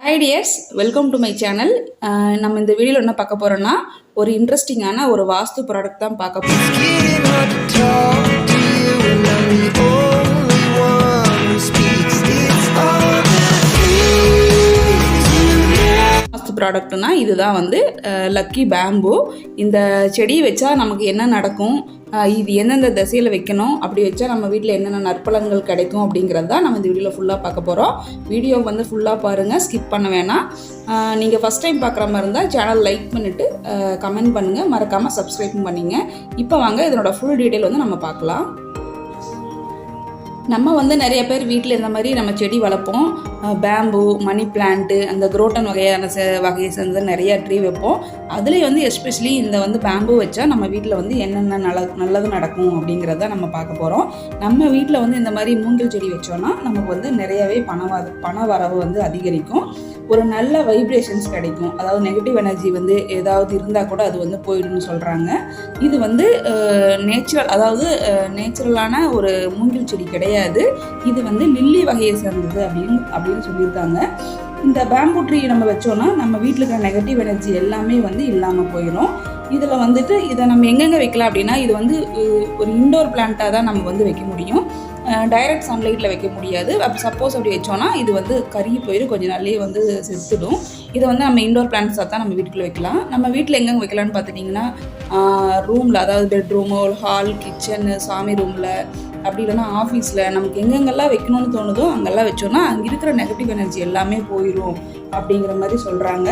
Hi dears welcome to my channel நம்ம இந்த வீடியோவில் என்ன பார்க்க போகிறோன்னா ஒரு இன்ட்ரெஸ்டிங்கான ஒரு வாஸ்து ப்ராடக்ட் தான் பார்க்க போகிறோம் வாஸ்து ப்ராடக்ட்னா இதுதான் வந்து லக்கி பேம்பு இந்த செடி வச்சா நமக்கு என்ன நடக்கும்? இது எந்தெந்த திசையில் வைக்கணும்? அப்படி வச்சா நம்ம வீட்டில் என்னென்ன நற்பலன்கள் கிடைக்கும் அப்படிங்கிறது தான் நம்ம இந்த வீடியோவில் ஃபுல்லாக பார்க்க போகிறோம் வீடியோ வந்து ஃபுல்லாக பாருங்கள் ஸ்கிப் பண்ண வேணாம். நீங்கள் ஃபஸ்ட் டைம் பார்க்குற மாதிரி இருந்தால் சேனல் லைக் பண்ணிவிட்டு கமெண்ட் பண்ணுங்கள் மறக்காமல் சப்ஸ்கிரைப் பண்ணிங்க. இப்போ வாங்க இதனோட ஃபுல் டீட்டெயில் வந்து நம்ம பார்க்கலாம். நம்ம வந்து நிறைய பேர் வீட்டில் இந்த மாதிரி நம்ம செடி வளர்ப்போம். பேம்பு மணி பிளான்ட்டு அந்த குரோட்டன் வகையான சே வகையை சேர்ந்து நிறைய ட்ரீ வைப்போம். அதுலேயும் வந்து எஸ்பெஷலி இந்த வந்து பேம்பு வச்சா நம்ம வீட்டில் வந்து என்னென்ன நல்ல நல்லது நடக்கும் அப்படிங்கிறத நம்ம பார்க்க போகிறோம் நம்ம வீட்டில் வந்து இந்த மாதிரி மூங்கில் செடி வச்சோன்னா நமக்கு வந்து நிறையவே பண பண வரவு வந்து அதிகரிக்கும். ஒரு நல்ல வைப்ரேஷன்ஸ் கிடைக்கும். அதாவது நெகட்டிவ் எனர்ஜி வந்து ஏதாவது இருந்தால் கூட அது வந்து போயிடும்னு சொல்கிறாங்க இது வந்து நேச்சுரல் அதாவது நேச்சுரலான ஒரு மூங்கில் செடி கிடையாது. இது வந்து லில்லி வகையை சேர்ந்தது அப்படின்னு அப்படின்னு சொல்லியிருக்காங்க. இந்த பேம்பு ட்ரீ நம்ம வச்சோன்னா நம்ம வீட்டில் இருக்கிற நெகட்டிவ் எனர்ஜி எல்லாமே வந்து இல்லாமல் போயிடும் இதில் வந்துட்டு இதை நம்ம எங்கெங்கே வைக்கலாம் அப்படின்னா இது வந்து ஒரு இண்டோர் பிளான்ட்டாக தான் நம்ம வந்து வைக்க முடியும். டைரக்ட் சன்லைட்டில் வைக்க முடியாது. அப்படி சப்போஸ் அப்படி வச்சோன்னா இது வந்து கருகி போயிடும் கொஞ்சம் நாள்லேயே வந்து செத்துடும். இதை வந்து நம்ம இண்டோர் பிளான்ட்ஸாக தான் நம்ம வீட்டுக்குள்ளே வைக்கலாம். நம்ம வீட்டில் எங்கெங்கே வைக்கலாம்னு பார்த்துட்டிங்கன்னா ரூமில் அதாவது பெட்ரூமு ஹால் கிச்சனு சாமி ரூமில் அப்படி இல்லைன்னா ஆஃபீஸில் நமக்கு எங்கெங்கெல்லாம் வைக்கணும்னு தோணுதோ அங்கெல்லாம் வச்சோன்னா அங்கே இருக்கிற நெகட்டிவ் எனர்ஜி எல்லாமே போயிடும் அப்படிங்கிற மாதிரி சொல்கிறாங்க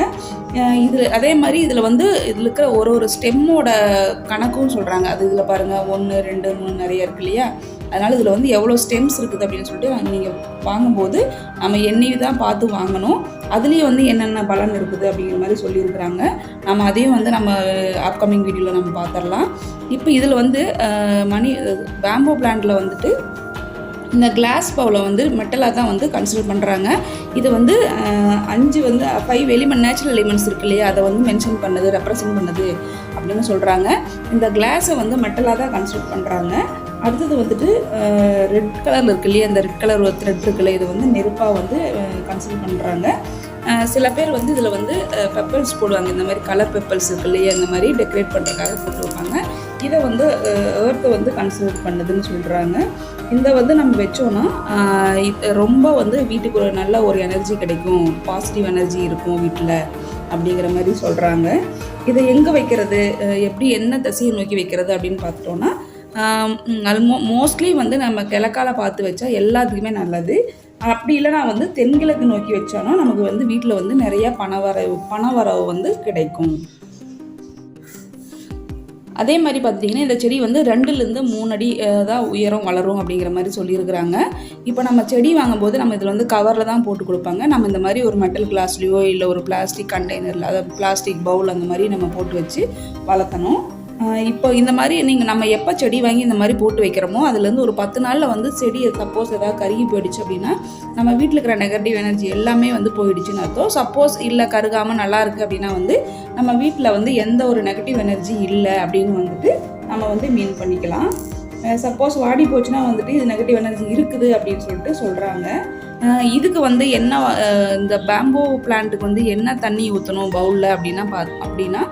இதில் அதே மாதிரி இதில் வந்து இதில் இருக்கிற ஒரு ஒரு ஸ்டெம்மோட கணக்கும் சொல்கிறாங்க அது இதில் பாருங்கள் ஒன்று ரெண்டு மூணு நிறைய இருக்கு இல்லையா? அதனால் இதில் வந்து எவ்வளோ ஸ்டெம்ஸ் இருக்குது அப்படின்னு சொல்லிட்டு நீங்கள் வாங்கும்போது நம்ம எண்ணி தான் பார்த்து வாங்கணும். அதுலேயும் வந்து என்னென்ன பலன் இருக்குது அப்படிங்கிற மாதிரி சொல்லியிருக்கிறாங்க. நம்ம அதையும் வந்து நம்ம அப்கமிங் வீடியோவில் நம்ம பார்த்துடலாம் இப்போ இதில் வந்து மணி பேம்போ பிளான்ட்டில் வந்துட்டு இந்த கிளாஸ் பவுலை வந்து மெட்டலாக தான் வந்து கன்சிடர் பண்ணுறாங்க இது வந்து அஞ்சு வந்து ஃபைவ் எலிமெண்ட் நேச்சுரல் எலிமெண்ட்ஸ் இருக்கு இல்லையா? அதை வந்து மென்ஷன் பண்ணுது ரெப்ரசன்ட் பண்ணுது அப்படின்னு சொல்கிறாங்க இந்த கிளாஸை வந்து மெட்டலாக தான் கன்சிடர் பண்ணுறாங்க அடுத்தது வந்துட்டு ரெட் கலரில் இருக்கு இல்லையா? அந்த ரெட் கலர் த்ரெட் இருக்குல்ல இது வந்து நெருப்பாக வந்து கன்சிடர் பண்ணுறாங்க சில பேர் வந்து இதில் வந்து பெப்பல்ஸ் போடுவாங்க. இந்த மாதிரி கலர் பெப்பல்ஸ் இருக்கு இல்லையா? இந்த மாதிரி டெக்கரேட் பண்ணுறதுக்காக போட்டு வைப்பாங்க இதை வந்து ஏர்த்தை வந்து கன்சிடர் பண்ணுதுன்னு சொல்கிறாங்க இந்த வந்து நம்ம வச்சோன்னா ரொம்ப வந்து வீட்டுக்கு ஒரு நல்ல ஒரு எனர்ஜி கிடைக்கும். பாசிட்டிவ் எனர்ஜி இருக்கும் வீட்டில் அப்படிங்கிற மாதிரி சொல்கிறாங்க இதை எங்கே வைக்கிறது? எப்படி என்ன திசையை நோக்கி வைக்கிறது அப்படின்னு பார்த்துட்டோன்னா அது மோ மோஸ்ட்லி வந்து நம்ம கிழக்கால பார்த்து வச்சா எல்லாத்துக்குமே நல்லது. அப்படி இல்லைனா வந்து தென்கிழக்கு நோக்கி வச்சோன்னா நமக்கு வந்து வீட்டில் வந்து நிறைய பணவரவு பணவரவு வந்து கிடைக்கும். அதே மாதிரி பார்த்தீங்கன்னா இந்த செடி வந்து ரெண்டுலேருந்து மூணு அடி தான் உயரம் வளரும் அப்படிங்கிற மாதிரி சொல்லியிருக்கிறாங்க. இப்போ நம்ம செடி வாங்கும்போது நம்ம இதில் வந்து கவரில் தான் போட்டு கொடுப்பாங்க. நம்ம இந்த மாதிரி ஒரு மெட்டல் கிளாஸ்லேயோ இல்லை ஒரு பிளாஸ்டிக் கண்டெய்னரில் அதாவது பிளாஸ்டிக் பவுல் அந்த மாதிரி நம்ம போட்டு வச்சு வளர்த்தணும். இப்போ இந்த மாதிரி நீங்கள் நம்ம எப்போ செடி வாங்கி இந்த மாதிரி போட்டு வைக்கிறோமோ அதுலேருந்து ஒரு பத்து நாளில் வந்து செடி சப்போஸ் ஏதாவது கருகி போயிடுச்சு அப்படின்னா நம்ம வீட்டில் இருக்கிற நெகட்டிவ் எனர்ஜி எல்லாமே வந்து போயிடுச்சுன்னு அர்த்தம். சப்போஸ் இல்லை கருகாமல் நல்லா இருக்குது அப்படின்னா வந்து நம்ம வீட்டில் வந்து எந்த ஒரு நெகட்டிவ் எனர்ஜி இல்லை அப்படின்னு வந்துட்டு நம்ம வந்து மீன் பண்ணிக்கலாம். சப்போஸ் வாடி போச்சுன்னா வந்துட்டு இது நெகட்டிவ் எனர்ஜி இருக்குது அப்படின்னு சொல்லிட்டு சொல்கிறாங்க இதுக்கு வந்து என்ன இந்த பேம்போ பிளான்ட்டுக்கு வந்து என்ன தண்ணி ஊற்றணும் பவுலில் அப்படின்னா பா அப்படின்னா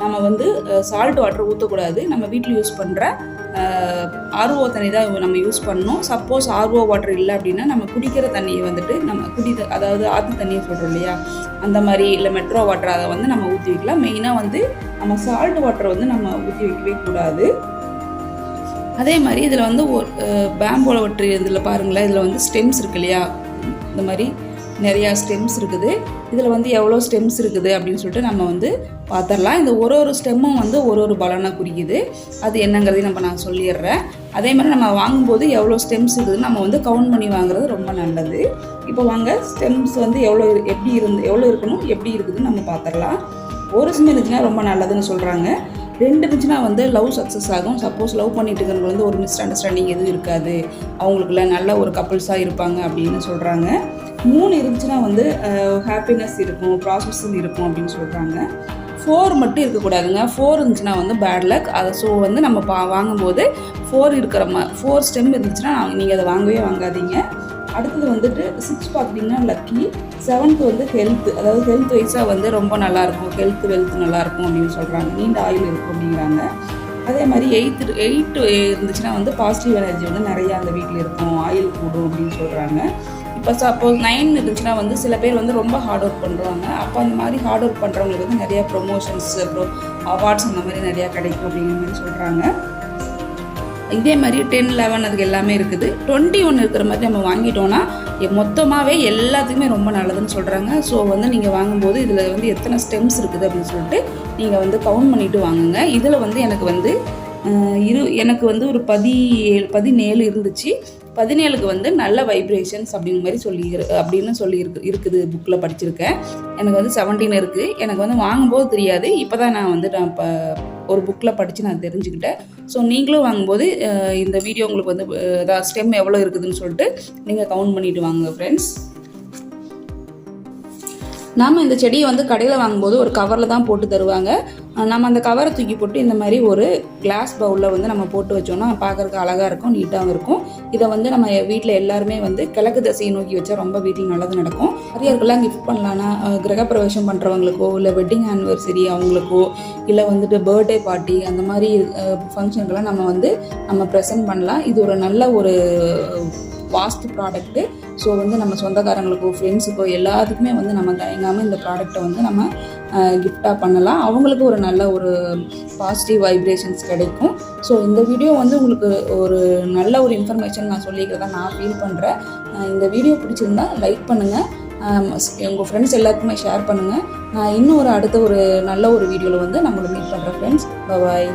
நம்ம வந்து சால்ட் வாட்டர் ஊற்றக்கூடாது நம்ம வீட்டில் யூஸ் பண்ணுற ஆர்ஓ தண்ணி தான் நம்ம யூஸ் பண்ணணும். சப்போஸ் ஆர்ஓ வாட்டர் இல்லை அப்படின்னா நம்ம குடிக்கிற தண்ணியை வந்துட்டு நம்ம குடி அதாவது ஆற்று தண்ணியை சொல்கிறோம் இல்லையா? அந்த மாதிரி இல்லை மெட்ரோ வாட்டர் அதை வந்து நம்ம ஊற்றி வைக்கலாம். மெயினாக வந்து நம்ம சால்ட் வாட்டர் வந்து நம்ம ஊற்றி வைக்கவே கூடாது. அதே மாதிரி இதில் வந்து ஒரு பேம்போல ஒற்று இதில் பாருங்களேன் இதில் வந்து ஸ்டெம்ஸ் இருக்கு இல்லையா? இந்த மாதிரி நிறையா ஸ்டெம்ஸ் இருக்குது. இதில் வந்து எவ்வளோ ஸ்டெம்ஸ் இருக்குது அப்படின்னு சொல்லிட்டு நம்ம வந்து பார்த்துடலாம் இந்த ஒரு ஒரு ஸ்டெம்மும் வந்து ஒரு ஒரு பலனை குறிக்குது. அது என்னங்கிறதையும் நம்ம நான் சொல்லிடுறேன். அதே மாதிரி நம்ம வாங்கும்போது எவ்வளோ ஸ்டெம்ஸ் இருக்குதுன்னு நம்ம வந்து கவுண்ட் பண்ணி வாங்குறது ரொம்ப நல்லது. இப்போ வாங்க ஸ்டெம்ஸ் வந்து எவ்வளோ எப்படி இருந்து எவ்வளோ இருக்கணும் எப்படி இருக்குதுன்னு நம்ம பார்த்துடலாம் ஒரு ஸ்மெல் இருந்துச்சுன்னா ரொம்ப நல்லதுன்னு சொல்கிறாங்க ரெண்டு இருந்துச்சுன்னா வந்து லவ் சக்ஸஸ் ஆகும். சப்போஸ் லவ் பண்ணிட்டு இருக்கிறவங்க வந்து ஒரு மிஸ் அண்டர்ஸ்டாண்டிங் எதுவும் இருக்காது. அவங்களுக்குள்ள நல்ல ஒரு கப்புள்ஸாக இருப்பாங்க அப்படின்னு சொல்கிறாங்க மூணு இருந்துச்சுன்னா வந்து ஹாப்பினஸ் இருக்கும் ப்ராசஸும் இருக்கும் அப்படின்னு சொல்கிறாங்க ஃபோர் மட்டும் இருக்கக்கூடாதுங்க ஃபோர் இருந்துச்சுன்னா வந்து பேட் லக் அதை ஸோ வந்து நம்ம பா வாங்கும்போது ஃபோர் இருக்கிற மா ஃபோர் ஸ்டெம் இருந்துச்சுன்னா நீங்கள் அதை வாங்கவே வாங்காதீங்க. அடுத்தது வந்துட்டு சிக்ஸ் பார்த்தீங்கன்னா லக்கி செவன்த் வந்து ஹெல்த் அதாவது ஹெல்த் வைஸாக வந்து ரொம்ப நல்லாயிருக்கும் ஹெல்த் வெல்த் நல்லாயிருக்கும் அப்படின்னு சொல்கிறாங்க நீண்ட ஆயில் இருக்கும் அப்படிங்கிறாங்க. அதே மாதிரி எயித்து எயிட் இருந்துச்சுன்னா வந்து பாசிட்டிவ் எனர்ஜி வந்து நிறையா அந்த வீட்டில் இருக்கும். ஆயில் கூடும் அப்படின்னு சொல்கிறாங்க இப்போ சப்போஸ் நைன் இருந்துச்சுன்னா வந்து சில பேர் வந்து ரொம்ப ஹார்ட் ஒர்க் பண்ணுறாங்க அப்போ அந்த மாதிரி ஹார்ட் ஒர்க் பண்ணுறவங்களுக்கு வந்து நிறையா ப்ரொமோஷன்ஸ் அப்புறம் அவார்ட்ஸ் அந்த மாதிரி நிறையா கிடைக்கும் அப்படிங்கிற மாதிரி சொல்கிறாங்க இதே மாதிரி டென் லெவன் அதுக்கு எல்லாமே இருக்குது. டுவெண்ட்டி ஒன் இருக்கிற மாதிரி நம்ம வாங்கிட்டோம்னா மொத்தமாகவே எல்லாத்துக்குமே ரொம்ப நல்லதுன்னு சொல்கிறாங்க ஸோ வந்து நீங்கள் வாங்கும்போது இதில் வந்து எத்தனை ஸ்டெம்ஸ் இருக்குது அப்படின்னு சொல்லிட்டு நீங்கள் வந்து கவுண்ட் பண்ணிவிட்டு வாங்குங்க. இதில் வந்து எனக்கு வந்து இரு எனக்கு வந்து ஒரு பதினேழு பதினேழு இருந்துச்சு. பதினேழுக்கு வந்து நல்ல வைப்ரேஷன்ஸ் அப்படிங்கிற மாதிரி சொல்லி அப்படின்னு சொல்லி இருக்கு இருக்குது புக்கில் படிச்சிருக்கேன். எனக்கு வந்து செவன்டீன் இருக்குது எனக்கு வந்து வாங்கும்போது தெரியாது. இப்போ தான் நான் வந்து நான் இப்போ ஒரு புக்கில் படித்து நான் தெரிஞ்சுக்கிட்டேன். ஸோ நீங்களும் வாங்கும்போது இந்த வீடியோ உங்களுக்கு வந்து ஸ்டெம் எவ்வளோ இருக்குதுன்னு சொல்லிட்டு நீங்கள் கவுண்ட் பண்ணிவிட்டு வாங்க ஃப்ரெண்ட்ஸ் நாம் இந்த செடியை வந்து கடையில் வாங்கும்போது ஒரு கவரில் தான் போட்டு தருவாங்க. நம்ம அந்த கவரை தூக்கி போட்டு இந்த மாதிரி ஒரு கிளாஸ் பவுலில் வந்து நம்ம போட்டு வச்சோம்னா பார்க்கறதுக்கு அழகாக இருக்கும் நீட்டாகவும் இருக்கும். இதை வந்து நம்ம வீட்டில் எல்லாருமே வந்து கிழக்கு திசையை நோக்கி வச்சா ரொம்ப வீட்டில் நல்லது நடக்கும். அரியர்கள்லாம் கிஃப்ட் பண்ணலான்னா கிரகப்பிரவேசம் பண்ணுறவங்களுக்கோ இல்லை வெட்டிங் ஆனிவர்சரி அவங்களுக்கோ இல்லை வந்துட்டு பர்த்டே பார்ட்டி அந்த மாதிரி ஃபங்க்ஷனுக்கெல்லாம் நம்ம வந்து நம்ம ப்ரெசென்ட் பண்ணலாம். இது ஒரு நல்ல ஒரு வாஸ்து ப்ராடக்ட்டு ஸோ வந்து நம்ம சொந்தக்காரங்களுக்கோ ஃப்ரெண்ட்ஸுக்கோ எல்லாத்துக்குமே வந்து நம்ம தயங்காமல் இந்த ப்ராடக்ட்டை வந்து நம்ம கிஃப்டாக பண்ணலாம். அவங்களுக்கு ஒரு நல்ல ஒரு பாசிட்டிவ் வைப்ரேஷன்ஸ் கிடைக்கும். ஸோ இந்த வீடியோ வந்து உங்களுக்கு ஒரு நல்ல ஒரு இன்ஃபர்மேஷன் நான் சொல்லிக்கிறதா நான் ஃபீல் பண்ணுறேன் இந்த வீடியோ பிடிச்சிருந்தா லைக் பண்ணுங்கள் உங்கள் ஃப்ரெண்ட்ஸ் எல்லாத்துக்குமே ஷேர் பண்ணுங்கள் நான் இன்னும் ஒரு அடுத்த ஒரு நல்ல ஒரு வீடியோவில் வந்து நம்மளை மீட் பண்ணுறேன் ஃப்ரெண்ட்ஸ் பாய்